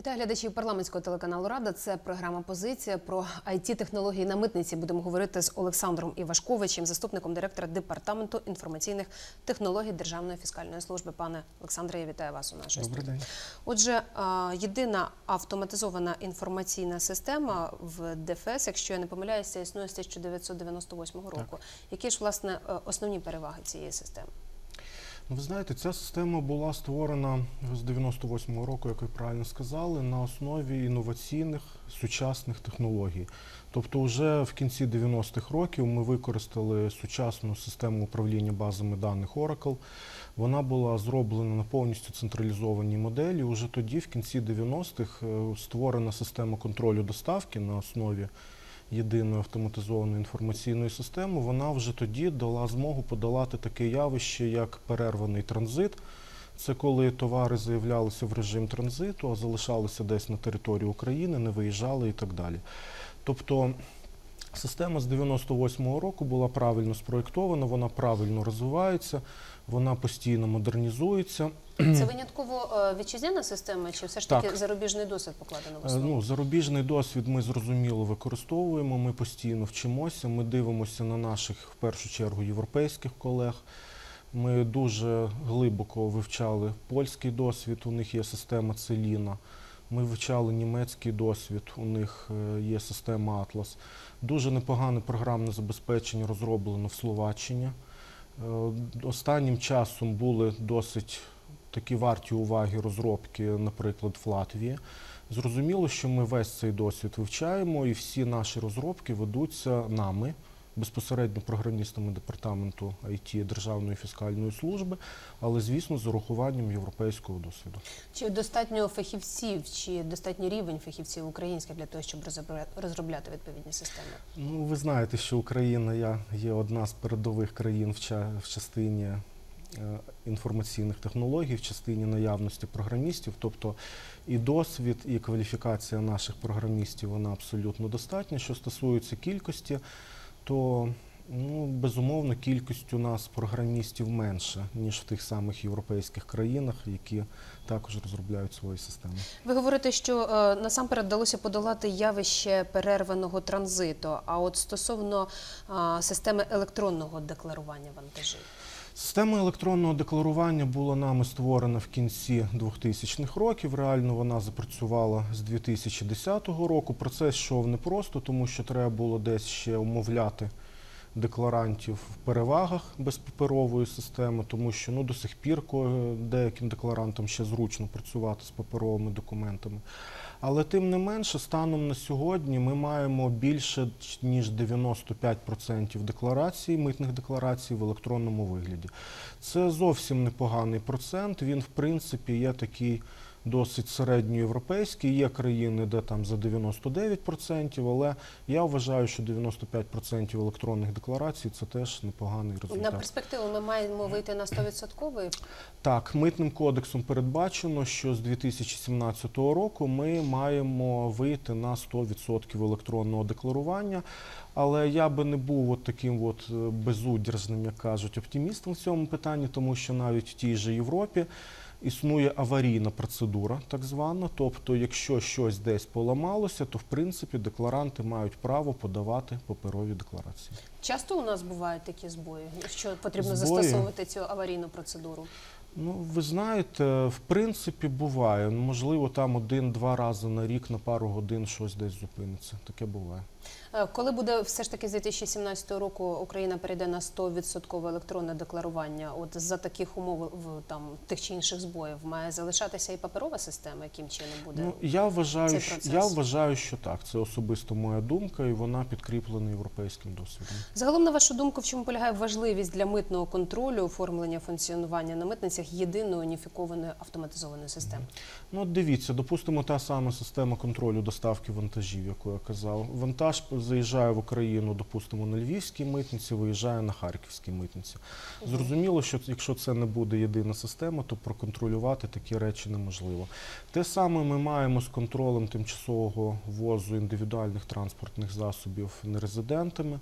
Вітаю глядачів парламентського телеканалу Рада. Це програма Позиція про it технології на митниці. Будемо говорити з Олександром Івашковичем, заступником директора департаменту інформаційних технологій Державної фіскальної служби. Пане Олександре, я вітаю вас у нашій Добрий студії. день. Отже, єдина автоматизована інформаційна система в ДФС, якщо я не помиляюся, існує з 1998 року. Які ж власне е, основні переваги цієї системи? Ну, ви знаєте, ця система була створена з 98-го року, як ви правильно сказали, на основі інноваційних сучасних технологій. Тобто, вже в кінці 90-х років ми використали сучасну систему управління базами даних Oracle. Вона була зроблена на повністю централізованій моделі. Уже тоді, в кінці 90-х, е, створена система контролю доставки на основі єдиної автоматизовану інформаційну систему, вона вже тоді дала змогу подолати таке явище, як перерваний транзит. Це коли товари заявлялися в режим транзиту, а залишалися десь на території України, не виїжджали і так далі. Тобто система з 98-го року була правильно спроєктована, вона правильно розвивається, вона постійно модернізується. Це винятково е, вітчизняна система, чи все ж таки Так. зарубіжний досвід покладено в Е, основу? Ну, зарубіжний досвід ми зрозуміло використовуємо. Ми постійно вчимося. Ми дивимося на наших в першу чергу європейських колег. Ми дуже глибоко вивчали польський досвід. У них є система Целіна. Ми вивчали німецький досвід. У них е, є система Атлас. Дуже непогане програмне забезпечення розроблено в Словаччині. Е, Останнім часом були досить такі варті уваги розробки, наприклад, в Латвії. Зрозуміло, що ми весь цей досвід вивчаємо, і всі наші розробки ведуться нами, безпосередньо програмістами департаменту IT Державної фіскальної служби, але звісно з урахуванням європейського досвіду. Чи достатньо фахівців, чи достатній рівень фахівців українських для того, щоб розробля- розробляти відповідні системи? Ну, ви знаєте, що Україна є одна з передових країн в, ча- в частині е, інформаційних технологій, в частині наявності програмістів. Тобто і досвід, і кваліфікація наших програмістів вона абсолютно достатня. Що стосується кількості, то ну, безумовно кількість у нас програмістів менше, ніж в тих самих європейських країнах, які також розробляють свої системи. Ви говорите, що е, насамперед вдалося подолати явище перерваного транзиту. А от стосовно е, системи електронного декларування вантажів, Система електронного декларування була нами створена в кінці 2000-х років. Реально вона запрацювала з 2010 року. Процес йшов непросто, тому що треба було десь ще умовляти декларантів в перевагах безпаперової системи, тому що ну, до сих пір деяким декларантам ще зручно працювати з паперовими документами. Але тим не менше, станом на сьогодні ми маємо більше ніж 95% декларацій, митних декларацій в електронному вигляді. Це зовсім непоганий процент. Він, в принципі, є такий досить середньоєвропейський. Є країни, де там за 99%, але я вважаю, що 95% електронних декларацій це теж непоганий на перспективу ми маємо вийти на 100%? Так, митним кодексом передбачено, що з 2017 року ми маємо вийти на 100% електронного декларування. Але я би не був от таким от е, безудержним, як кажуть, оптимістом в цьому питанні, тому що навіть в тій же Європі існує аварійна процедура, так звана. Тобто, якщо щось десь поламалося, то в принципі декларанти мають право подавати паперові декларації. Часто у нас бувають такі збої, що потрібно Збої? застосовувати цю аварійну процедуру. Ну, ви знаєте, в принципі, буває. Можливо, там один-два рази на рік на пару годин щось десь зупиниться. Таке буває. Е, Коли буде все ж таки з 2017 року Україна перейде на 100% електронне декларування, от за таких умов в там тих чи інших збоїв має залишатися і паперова система, яким чином буде Ну, я вважаю, цей процес? я вважаю, що так. Це особисто моя думка, і вона підкріплена європейським досвідом. загалом на вашу думку, в чому полягає важливість для митного контролю оформлення функціонування на митницях єдиної уніфікованої автоматизованої системи? Ну, дивіться, допустимо, та сама система контролю доставки вантажів, яку я казав. Вантаж заїжджає в Україну, допустимо, на львівській митниці, виїжджає на харківській митниці. Зрозуміло, що якщо це не буде єдина система, то проконтролювати такі речі неможливо. Те саме ми маємо з контролем тимчасового ввозу індивідуальних транспортних засобів нерезидентами.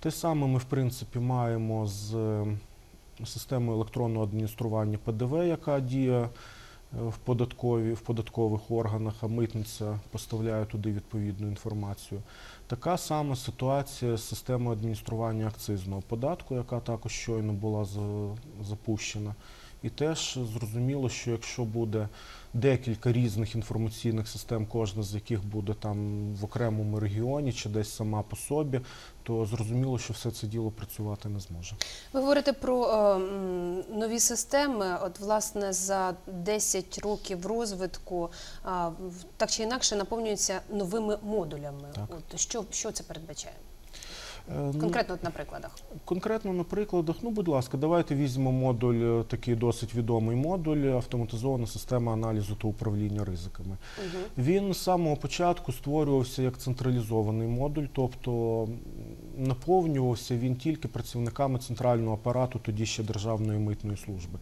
Те саме ми, в принципі, маємо з системою електронного адміністрування ПДВ, яка діє в податкові в податкових органах, а митниця поставляє туди відповідну інформацію. Така сама ситуація з системою адміністрування акцизного податку, яка також щойно була запущена. І теж зрозуміло, що якщо буде декілька різних інформаційних систем, кожна з яких буде там в окремому регіоні чи десь сама по собі, то зрозуміло, що все це діло працювати не зможе. Ви говорите про е, нові системи. От, власне, за 10 років розвитку а, так чи інакше наповнюються новими модулями. Так. От що, що це передбачає? Е, ну, Конкретно на прикладах. Конкретно на прикладах, ну будь ласка, давайте візьмемо модуль, е, такий досить відомий модуль, автоматизована система аналізу та управління ризиками. Угу. Він з самого початку створювався як централізований модуль, тобто наповнювався він тільки працівниками центрального апарату, тоді ще Державної митної служби.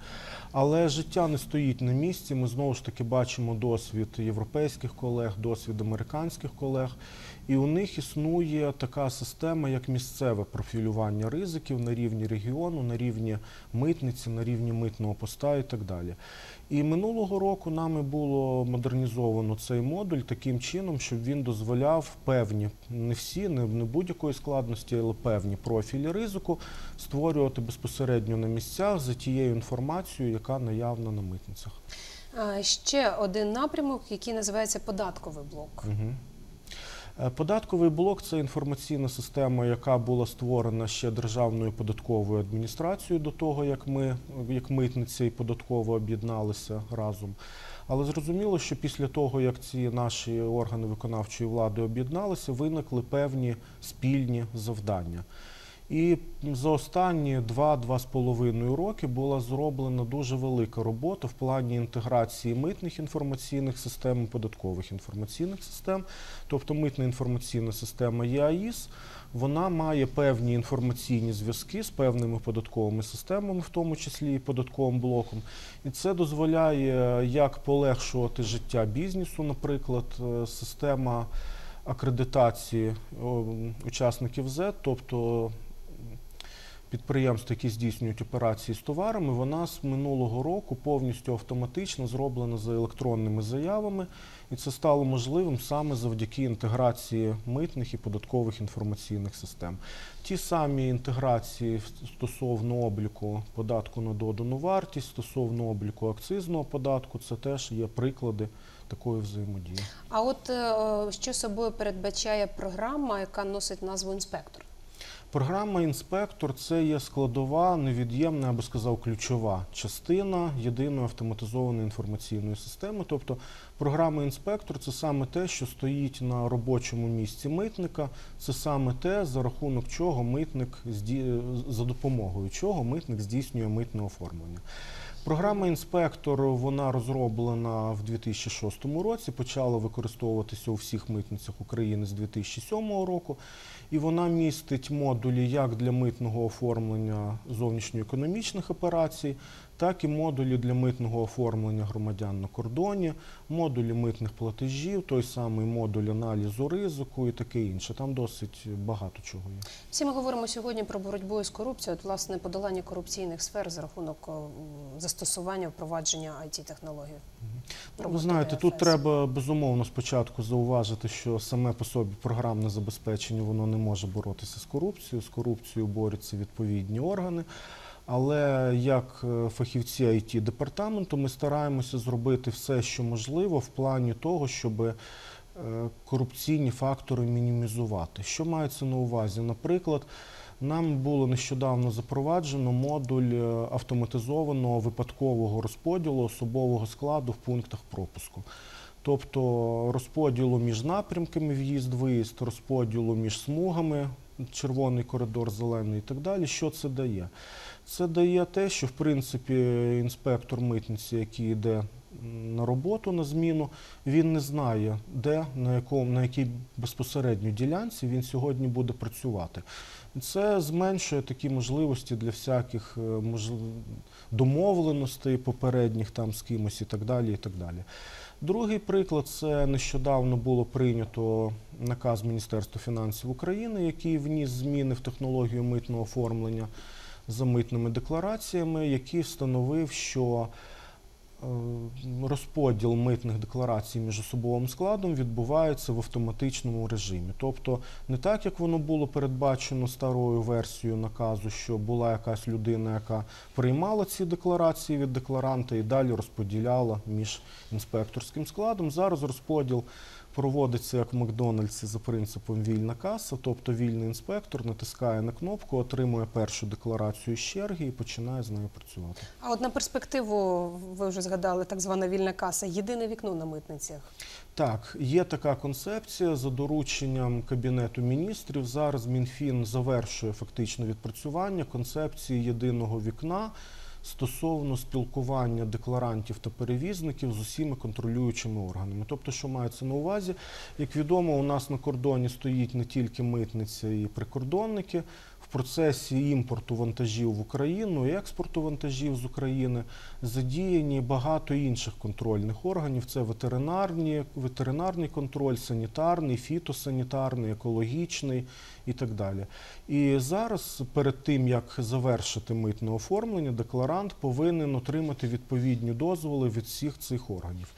Але життя не стоїть на місці. Ми знову ж таки бачимо досвід європейських колег, досвід американських колег. І у них існує така система, як місцеве профілювання ризиків на рівні регіону, на рівні митниці, на рівні митного поста і так далі. І минулого року нами було модернізовано цей модуль таким чином, щоб він дозволяв певні, не всі, не, не будь-якої складності, але певні профілі ризику створювати безпосередньо на місцях за тією інформацією, яка наявна на митницях. Ще один напрямок, який називається податковий блок. Угу. Податковий блок це інформаційна система, яка була створена ще Державною податковою адміністрацією до того, як ми, як митниця і податково об'єдналися разом. Але зрозуміло, що після того, як ці наші органи виконавчої влади об'єдналися, виникли певні спільні завдання. І за останні 2-2,5 роки була зроблена дуже велика робота в плані інтеграції митних інформаційних систем і податкових інформаційних систем. Тобто митна інформаційна система ЄАІС, вона має певні інформаційні зв'язки з певними податковими системами, в тому числі і податковим блоком. І це дозволяє як полегшувати життя бізнесу, наприклад, е, система акредитації учасників ЗЕД, тобто підприємств, які здійснюють операції з товарами, вона з минулого року повністю автоматично зроблена за електронними заявами, і це стало можливим саме завдяки інтеграції митних і податкових інформаційних систем. Ті самі інтеграції стосовно обліку податку на додану вартість, стосовно обліку акцизного податку, це теж є приклади такої взаємодії. А от е, що собою передбачає програма, яка носить назву інспектор? Програма інспектор це є складова, невід'ємна, я би сказав, ключова частина єдиної автоматизованої інформаційної системи. Тобто програма інспектор це саме те, що стоїть на робочому місці митника. Це саме те, за рахунок чого митник за допомогою чого митник здійснює митне оформлення. Програма інспектор вона розроблена в 2006 році, почала використовуватися у всіх митницях України з 2007 року, і вона містить модулі як для митного оформлення зовнішньоекономічних операцій, так і модулі для митного оформлення громадян на кордоні, модулі митних платежів, той самий модуль аналізу ризику і таке інше. Там досить багато чого є. Всі ми говоримо сьогодні про боротьбу з корупцією, от, власне, подолання корупційних сфер за рахунок застосування впровадження it технологій Ну, Ви знаєте, тут треба безумовно спочатку зауважити, що саме по собі програмне забезпечення воно не може боротися з корупцією. З корупцією борються відповідні органи. Але як е, фахівці it департаменту ми стараємося зробити все, що можливо, в плані того, щоб е, корупційні фактори мінімізувати. Що мається на увазі? Наприклад, нам було нещодавно запроваджено модуль е, автоматизованого випадкового розподілу особового складу в пунктах пропуску. Тобто розподілу між напрямками в'їзд-виїзд, розподілу між смугами, червоний коридор, зелений і так далі. Що це дає? Це дає те, що в принципі інспектор митниці, який йде на роботу на зміну, він не знає, де, на, якому, на якій безпосередньо ділянці він сьогодні буде працювати. Це зменшує такі можливості для всяких е, домовленостей попередніх там з кимось і так далі. І так далі. Другий приклад це нещодавно було прийнято наказ Міністерства фінансів України, який вніс зміни в технологію митного оформлення за митними деклараціями, який встановив, що розподіл митних декларацій між особовим складом відбувається в автоматичному режимі. Тобто не так, як воно було передбачено старою версією наказу, що була якась людина, яка приймала ці декларації від декларанта і далі розподіляла між інспекторським складом. Зараз розподіл проводиться як в Макдональдсі за принципом вільна каса, тобто вільний інспектор натискає на кнопку, отримує першу декларацію з черги і починає з нею працювати. А от на перспективу ви вже згадали так звана вільна каса, єдине вікно на митницях. Так, є така концепція за дорученням Кабінету міністрів. Зараз Мінфін завершує фактично відпрацювання концепції єдиного вікна стосовно спілкування декларантів та перевізників з усіма контролюючими органами. Тобто, що мається на увазі, як відомо, у нас на кордоні стоїть не тільки митниця і прикордонники. Процесі імпорту вантажів в Україну і експорту вантажів з України задіяні багато інших контрольних органів. Це ветеринарні, ветеринарний контроль, санітарний, фітосанітарний, екологічний і так далі. І зараз, перед тим як завершити митне оформлення, декларант повинен отримати відповідні дозволи від всіх цих органів.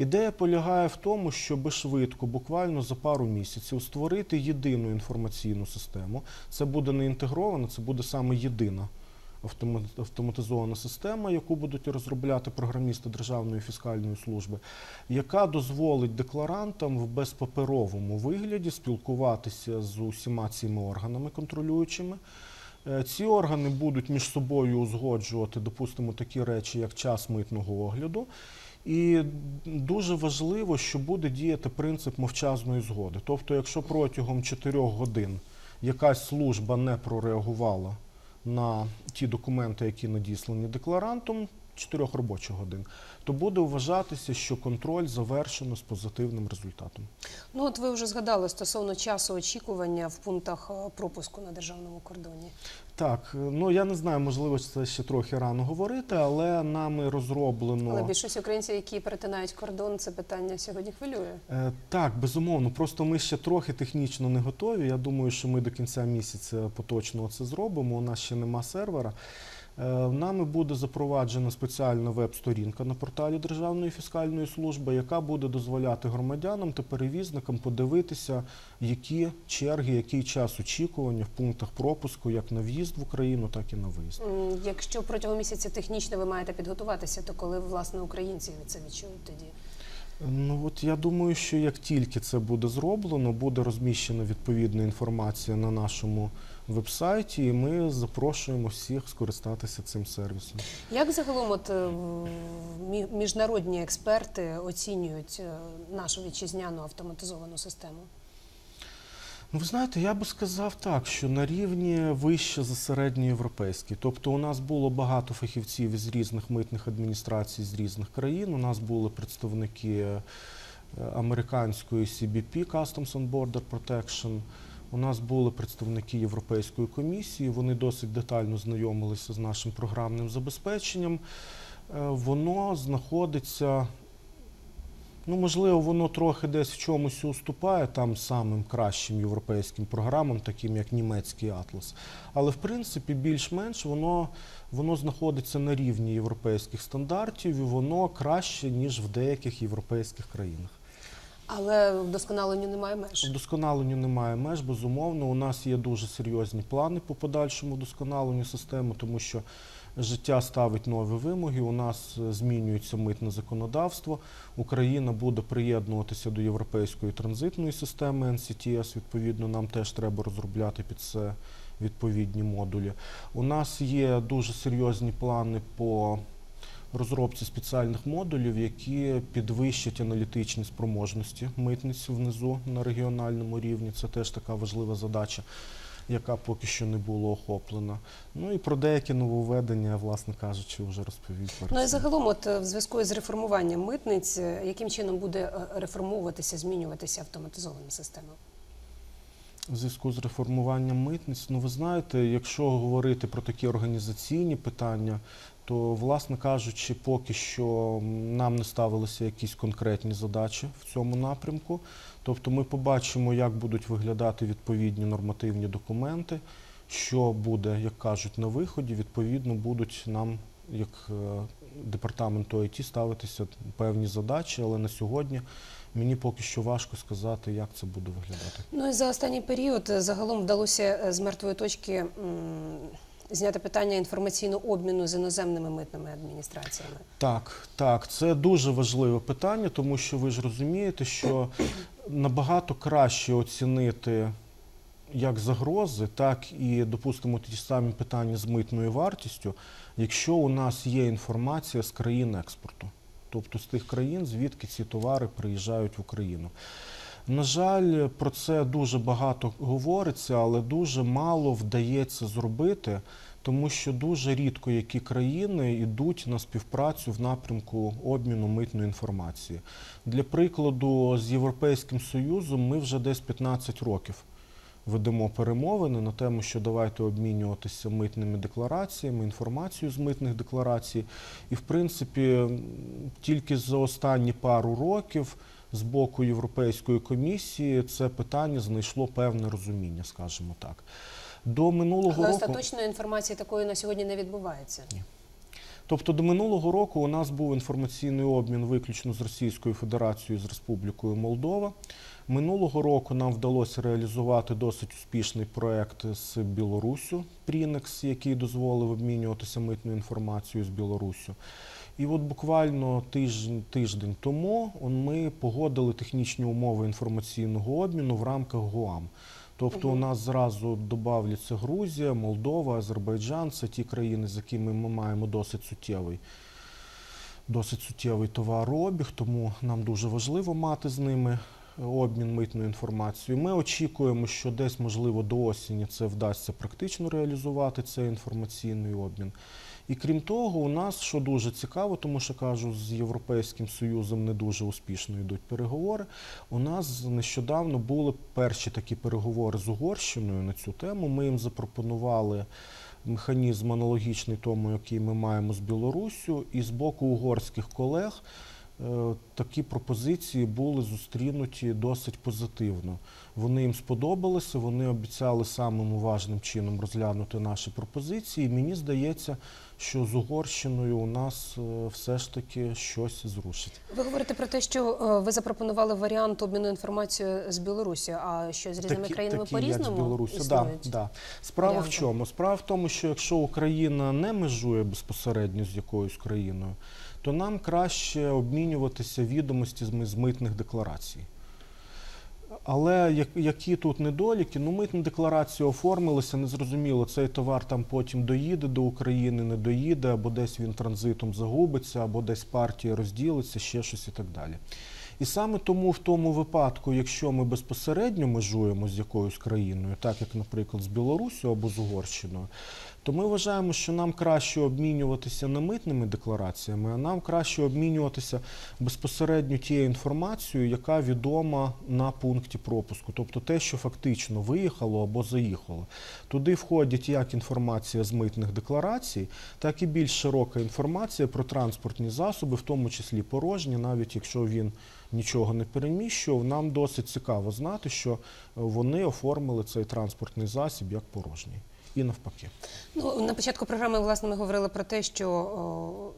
Ідея полягає в тому, щоб швидко, буквально за пару місяців, створити єдину інформаційну систему. Це буде не інтегрована, це буде саме єдина автоматизована система, яку будуть розробляти програмісти Державної фіскальної служби, яка дозволить декларантам в безпаперовому вигляді спілкуватися з усіма цими органами контролюючими. Е, Ці органи будуть між собою узгоджувати, допустимо, такі речі, як час митного огляду. І дуже важливо, що буде діяти принцип мовчазної згоди. Тобто, якщо протягом 4 годин якась служба не прореагувала на ті документи, які надіслані декларантом, 4 робочих годин, то буде вважатися, що контроль завершено з позитивним результатом. Ну от ви вже згадали стосовно часу очікування в пунктах е, пропуску на державному кордоні. Так, ну я не знаю, можливо, це ще трохи рано говорити, але нами розроблено. Але більшість українців, які перетинають кордон, це питання сьогодні хвилює. Е, Так, безумовно. Просто ми ще трохи технічно не готові. Я думаю, що ми до кінця місяця поточно це зробимо. У нас ще нема сервера. Е, Нами буде запроваджена спеціальна веб-сторінка на порталі Державної фіскальної служби, яка буде дозволяти громадянам та перевізникам подивитися, які черги, який час очікування в пунктах пропуску, як на в'їзд в Україну, так і на виїзд. Якщо протягом місяця технічно ви маєте підготуватися, то коли власне українці це відчують тоді? Ну от я думаю, що як тільки це буде зроблено, буде розміщена відповідна інформація на нашому вебсайті, і ми запрошуємо всіх скористатися цим сервісом. Як загалом от е, міжнародні експерти оцінюють е, нашу вітчизняну автоматизовану систему? Ну, ви знаєте, я би сказав так, що на рівні вище за середньоєвропейський. Тобто у нас було багато фахівців із різних митних адміністрацій з різних країн. У нас були представники е, американської CBP Customs and Border Protection. У нас були представники Європейської комісії. Вони досить детально знайомилися з нашим програмним забезпеченням. Е, Воно знаходиться Ну, можливо, воно трохи десь в чомусь уступає там самим кращим європейським програмам, таким як німецький атлас. Але в принципі більш-менш воно, воно знаходиться на рівні європейських стандартів і воно краще, ніж в деяких європейських країнах. Але вдосконаленню немає меж. Вдосконаленню немає меж, безумовно. У нас є дуже серйозні плани по подальшому вдосконаленню системи, тому що життя ставить нові вимоги. У нас е, змінюється митне законодавство. Україна буде приєднуватися до європейської транзитної системи NCTS. Відповідно, нам теж треба розробляти під це відповідні модулі. У нас є дуже серйозні плани по розробці спеціальних модулів, які підвищать аналітичні спроможності митниць внизу на регіональному рівні. Це теж така важлива задача, яка поки що не була охоплена. Ну і про деякі нововведення, власне кажучи, вже розповів. Ну і загалом, от е, в зв'язку з реформуванням митниць, е, яким чином буде е, реформовуватися, змінюватися автоматизована система? В зв'язку з реформуванням митниць, ну ви знаєте, якщо говорити про такі організаційні питання, то, власне кажучи, поки що нам не ставилися якісь конкретні задачі в цьому напрямку. Тобто ми побачимо, як будуть виглядати відповідні нормативні документи, що буде, як кажуть, на виході, відповідно, будуть нам, як е, департаменту ІТ ставитися певні задачі, але на сьогодні мені поки що важко сказати, як це буде виглядати. Ну і за останній період е, загалом вдалося е, з мертвої точки зняти питання інформаційного обміну з іноземними митними адміністраціями. Так, так, це дуже важливе питання, тому що ви ж розумієте, що набагато краще оцінити як загрози, так і, допустимо, ті самі питання з митною вартістю, якщо у нас є інформація з країн експорту, тобто з тих країн, звідки ці товари приїжджають в Україну. На жаль, про це дуже багато говориться, але дуже мало вдається зробити, тому що дуже рідко які країни йдуть на співпрацю в напрямку обміну митної інформації. Для прикладу, з Європейським Союзом ми вже десь 15 років ведемо перемовини на тему, що давайте обмінюватися митними деклараціями, інформацією з митних декларацій. І, в принципі, тільки за останні пару років з боку Європейської комісії це питання знайшло певне розуміння, скажімо так. До минулого Але року. остаточної інформації такої на сьогодні не відбувається. Тобто до минулого року у нас був інформаційний обмін виключно з Російською Федерацією з Республікою Молдова. Минулого року нам вдалося реалізувати досить успішний проект з Білоруссю Прінекс, який дозволив обмінюватися митною інформацією з Білоруссю. І от буквально тиждень, тиждень тому ми погодили технічні умови інформаційного обміну в рамках ГОАМ. Тобто у нас зразу додавляться Грузія, Молдова, Азербайджан це ті країни, з якими ми маємо досить суттєвий, досить суттєвий товарообіг, тому нам дуже важливо мати з ними обмін митною інформацією. Ми очікуємо, що десь, можливо, до осені це вдасться практично реалізувати цей інформаційний обмін. І крім того, у нас, що дуже цікаво, тому що кажу, з Європейським Союзом не дуже успішно йдуть переговори. У нас нещодавно були перші такі переговори з Угорщиною на цю тему. Ми їм запропонували механізм аналогічний тому, який ми маємо з Білоруссю, і з боку угорських колег. Е, Такі пропозиції були зустрінуті досить позитивно. Вони їм сподобалися, вони обіцяли самим уважним чином розглянути наші пропозиції. І мені здається, що з Угорщиною у нас е, все ж таки щось зрушить. Ви говорите про те, що е, ви запропонували варіант обміну інформацією з Білорусі, а що з різними країнами такі, як з Білорусі. Да, да. Справа в чому? Справа в тому, що якщо Україна не межує безпосередньо з якоюсь країною, то нам краще обмінюватися відомості з митних декларацій. Але як- які тут недоліки? Ну, митні декларації оформилися, незрозуміло, цей товар там потім доїде до України, не доїде, або десь він транзитом загубиться, або десь партія розділиться, ще щось і так далі. І саме тому в тому випадку, якщо ми безпосередньо межуємо з якоюсь країною, так як, наприклад, з Білоруссю або з Угорщиною, то ми вважаємо, що нам краще обмінюватися не митними деклараціями, а нам краще обмінюватися безпосередньо тією інформацією, яка відома на пункті пропуску, тобто те, що фактично виїхало або заїхало. Туди входять як інформація з митних декларацій, так і більш широка інформація про транспортні засоби, в тому числі порожні, навіть якщо він нічого не переміщував, нам досить цікаво знати, що вони оформили цей транспортний засіб як порожній. І навпаки. Ну, на початку програми власне ми говорили про те, що, о,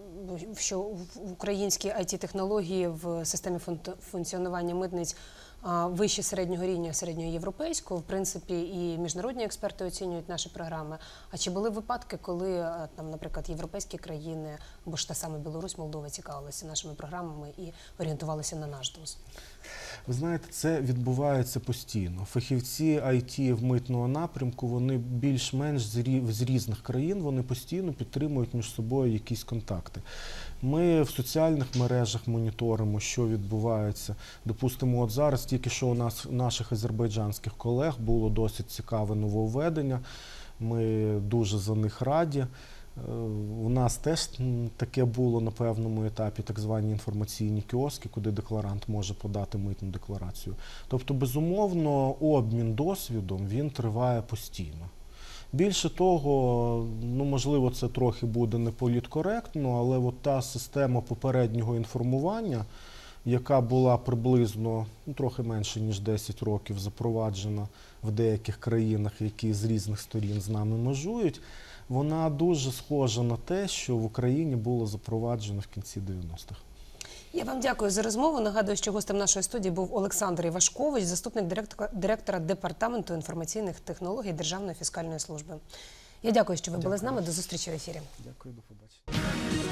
що в- українські it технології в системі функціонування митниць вище середнього рівня, середнього європейського. В принципі, і міжнародні експерти оцінюють наші програми. А чи були випадки, коли е, там, наприклад, європейські країни або ж та саме Білорусь, Молдова цікавилися нашими програмами і орієнтувалися на наш досвід? Ви знаєте, це відбувається постійно. Фахівці IT в митного напрямку вони більш-менш з різних країн вони постійно підтримують між собою якісь контакти. Ми в соціальних мережах моніторимо, що відбувається. Допустимо, от зараз тільки що у нас наших азербайджанських колег було досить цікаве нововведення. Ми дуже за них раді. У нас теж таке було на певному етапі, так звані інформаційні кіоски, куди декларант може подати митну декларацію. Тобто, безумовно, обмін досвідом він триває постійно. Більше того, ну можливо, це трохи буде не політкоректно, але от та система попереднього інформування, яка була приблизно ну, трохи менше ніж 10 років запроваджена в деяких країнах, які з різних сторін з нами межують, вона дуже схожа на те, що в Україні було запроваджено в кінці 90-х. Я вам дякую за розмову. Нагадую, що гостем нашої студії був Олександр Івашкович, заступник директора, директора департаменту інформаційних технологій Державної фіскальної служби. Я дякую, що ви були з нами. До зустрічі в ефірі. Дякую, до побачення.